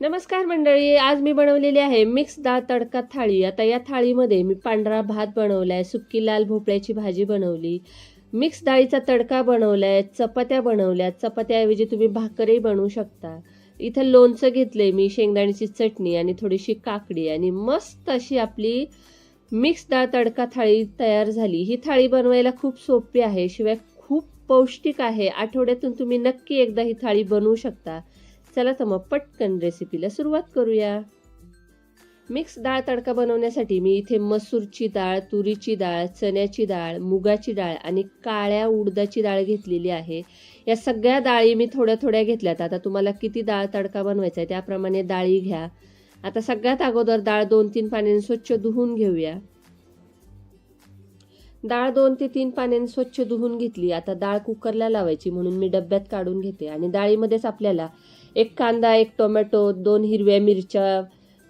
नमस्कार मंडळी आज मी बनवलेली आहे मिक्स डाळ तडका थाळी. आता या थाळीमध्ये मी पांढरा भात बनवला आहे सुक्की लाल भोपळ्याची भाजी बनवली. मिक्स डाळीचा तडका बनवला आहे चपात्या बनवल्या. चपात्याऐवजी तुम्ही भाकरही बनवू शकता. इथं लोणचं घेतलंय मी शेंगदाण्याची चटणी आणि थोडीशी काकडी. आणि मस्त अशी आपली मिक्स डाळ तडका थाळी तयार झाली. ही थाळी बनवायला खूप सोपी आहे शिवाय खूप पौष्टिक आहे. आठवड्यातून तुम्ही नक्की एकदा ही थाळी बनवू शकता. चला तर मग पटकन रेसिपीला सुरुवात करूया. मिक्स डाळ तडका बनवण्यासाठी मी इथे मसूरची डाळ तुरीची डाळ चण्याची डाळ मुगाची डाळ आणि काळ्या उडदाची डाळ घेतलेली आहे. या सगळ्या डाळी मी थोड्या थोड्या घेतल्यात. आता तुम्हाला किती डाळ तडका बनवायचा आहे त्याप्रमाणे डाळी घ्या. आता सगळ्यात अगोदर डाळ दोन तीन पाण्याने स्वच्छ धुवून घेऊया. डाळ दोन ते तीन पाण्याने स्वच्छ धुवून घेतली. आता डाळ कुकरला लावायची म्हणून मी डब्यात काढून घेते आणि डाळीमध्येच आपल्याला एक कांदा एक टोमॅटो दोन हिरव्या मिरच्या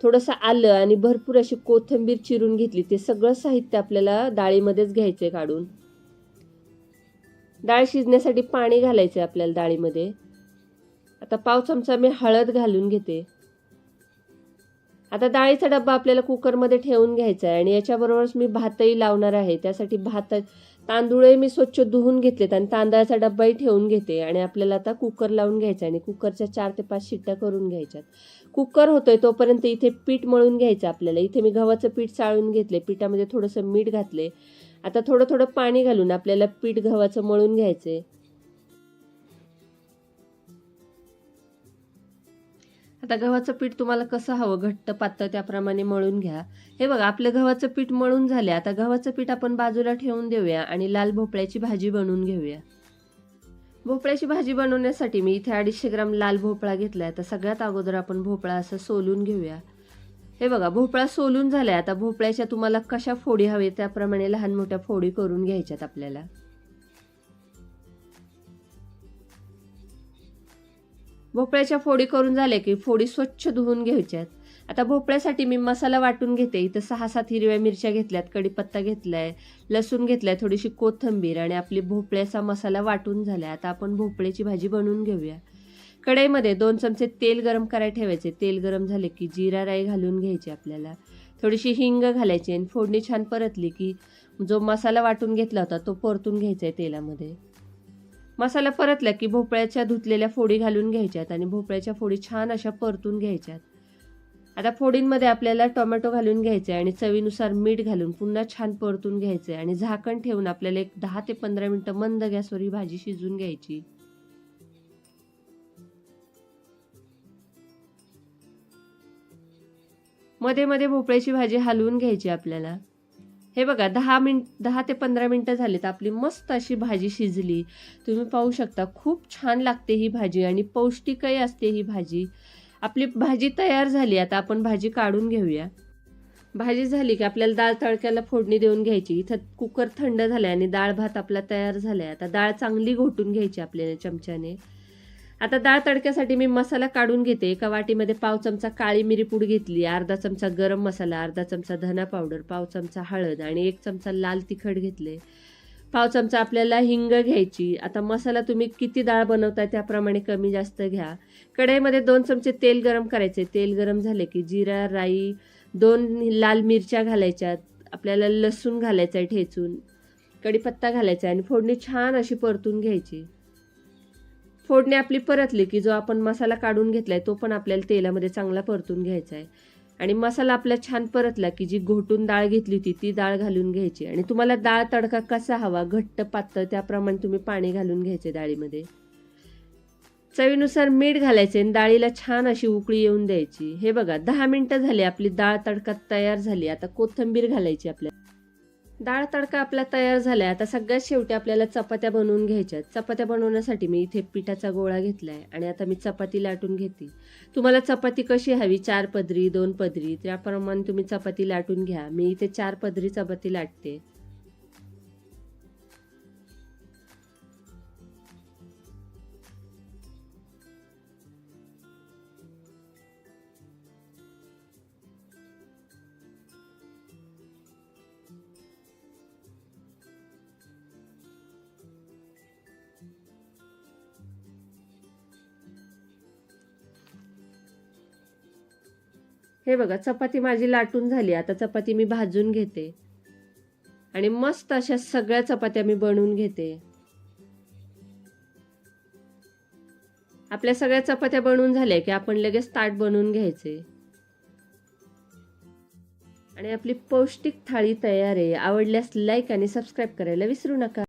थोडंसं आलं आणि भरपूर अशी कोथिंबीर चिरून घेतली. ते सगळं साहित्य आपल्याला डाळीमध्येच घ्यायचंय काढून. डाळ शिजण्यासाठी पाणी घालायचंय आपल्याला डाळीमध्ये. आता पाव चमचा मी हळद घालून घेते. आता डाळीचा डब्बा आपल्याला कुकरमध्ये ठेवून घ्यायचा आहे आणि याच्याबरोबरच मी भातही लावणार आहे. त्यासाठी भात तांदूळही मी स्वच्छ धुवून घेतलेत आणि तांदळाचा डब्बाही ठेवून घेते आणि आपल्याला आता कुकर लावून घ्यायचा आणि कुकरच्या चार ते पाच शिट्ट्या करून घ्यायच्यात. कुकर होतोय तोपर्यंत इथे पीठ मळून घ्यायचं आपल्याला. इथे मी गव्हाचं पीठ चाळून घेतले पिठामध्ये थोडंसं मीठ घातले आता थोडं थोडं पाणी घालून आपल्याला पीठ गव्हाचं मळून घ्यायचंय. आता गव्हाचं पीठ तुम्हाला कसं हवं? घट्ट पातळ त्याप्रमाणे मळून घ्या. हे बघा आपलं गव्हाचं पीठ मळून झाले. आता गव्हाचं पीठ आपण बाजूला ठेवून देऊया आणि लाल भोपळ्याची भाजी बनवून घेऊया. भोपळ्याची भाजी बनवण्यासाठी मी इथे अडीचशे ग्राम लाल भोपळा घेतलाय. तर सगळ्यात अगोदर आपण भोपळा असं सोलून घेऊया. हे बघा भोपळा सोलून झालाय. आता भोपळ्याच्या तुम्हाला कशा फोडी हवे त्याप्रमाणे लहान मोठ्या फोडी करून घ्यायच्यात आपल्याला. भोपळ्याच्या फोडी करून झाल्या की फोडी स्वच्छ धुवून घ्यायच्यात. आता भोपळ्यासाठी मी मसाला वाटून घेते. इथं सहा सात हिरव्या मिरच्या घेतल्यात कढीपत्ता घेतलाय लसूण घेतलाय थोडीशी कोथंबीर आणि आपली भोपळ्याचा मसाला वाटून झाला आता आपण भोपळ्याची भाजी बनवून घेऊया. कढईमध्ये दोन चमचे तेल गरम करायला ठेवायचे. तेल गरम झाले की जिरा राई घालून घ्यायची आपल्याला. थोडीशी हिंग घालायची आणि फोडणी छान परतली की जो मसाला वाटून घेतला होता तो परतून घ्यायचा आहे तेलामध्ये. मसाला परतला की भोपळ्याच्या धुतलेल्या फोडी घालून घ्यायच्यात आणि भोपळ्याच्या फोडी छान अशा परतून घ्यायच्यात. आता फोडींमध्ये आपल्याला टोमॅटो घालून घ्यायचे आणि चवीनुसार मीठ घालून पुन्हा छान परतून घ्यायचे आणि झाकण ठेवून आपल्याला एक दहा ते पंधरा मिनिटं मंद गॅसवर ही भाजी शिजून घ्यायची. मध्ये मध्ये भोपळ्याची भाजी हलवून घ्यायची आपल्याला. हे बघा दहा मिनट दहा ते पंधरा मिनटं झालीत. आपली मस्त अशी भाजी शिजली. तुम्ही पाहू शकता खूप छान लागते ही भाजी आणि पौष्टिकही असते ही भाजी. आपली भाजी तयार झाली. आता आपण भाजी काढून घेऊया. भाजी झाली की आपल्याला डाळ तडक्याला फोडणी देऊन घ्यायची. इथं कुकर थंड झालाय आणि डाळ भात आपला तयार झालाय. आता डाळ चांगली घोटून घ्यायची आपल्याला चमच्याने. आता डाळ तडक्यासाठी मी मसाला काढून घेते. एका वाटीमध्ये पाव चमचा काळी मिरी पूड घेतली अर्धा चमचा गरम मसाला अर्धा चमचा धना पावडर पाव चमचा हळद आणि एक चमचा लाल तिखट घेतले. पाव चमचा आपल्याला हिंग घ्यायची. आता मसाला तुम्ही किती डाळ बनवताय त्याप्रमाणे कमी जास्त घ्या. कढईमध्ये दोन चमचे तेल गरम करायचे. तेल गरम झाले की जिरा राई दोन लाल मिरच्या घालायच्या. आपल्याला लसूण घालायचं आहे ठेचून कढीपत्ता घालायचा आहे आणि फोडणी छान अशी परतून घ्यायची. फोडणी आपली परतली की जो आपण मसाला काढून घेतलाय तो पण आपल्याला तेलामध्ये चांगला परतून घ्यायचा आहे. आणि मसाला आपला छान परतला की जी घोटून डाळ घेतली होती ती डाळ घालून घ्यायची. आणि तुम्हाला डाळ तडका कसा हवा घट्ट पातळ त्याप्रमाणे तुम्ही पाणी घालून घ्यायचे डाळीमध्ये. चवीनुसार मीठ घालायचे आणि डाळीला छान अशी उकळी येऊन द्यायची. हे बघा दहा मिनिटं झाली आपली डाळ तडका तयार झाली. आता कोथिंबीर घालायची आपल्या डाळ तडका आपला तयार झाला आहे आता सगळ्यात शेवटी आपल्याला चपात्या बनवून घ्यायच्या चपात्या बनवण्यासाठी मी इथे पिठाचा गोळा घेतला आहे आणि आता मी चपाती लाटून घेते. तुम्हाला चपाती कशी हवी? चार पदरी दोन पदरी त्याप्रमाणे तुम्ही चपाती लाटून घ्या. मी इथे चार पदरी चपाती लाटते. हे बघा चपाती माझी लाटून झाली. आता चपाती मी भाजून घेते. आणि मस्त अशा सगळ्या चपात्या मी बनवून घेते. आपल्या सगळ्या चपात्या बनवून झाल्या की आपण लगेच ताट बनवून घ्यायचे. आणि आपली पौष्टिक थाळी तयार आहे. आवडल्यास लाईक आणि सबस्क्राईब करायला विसरू नका.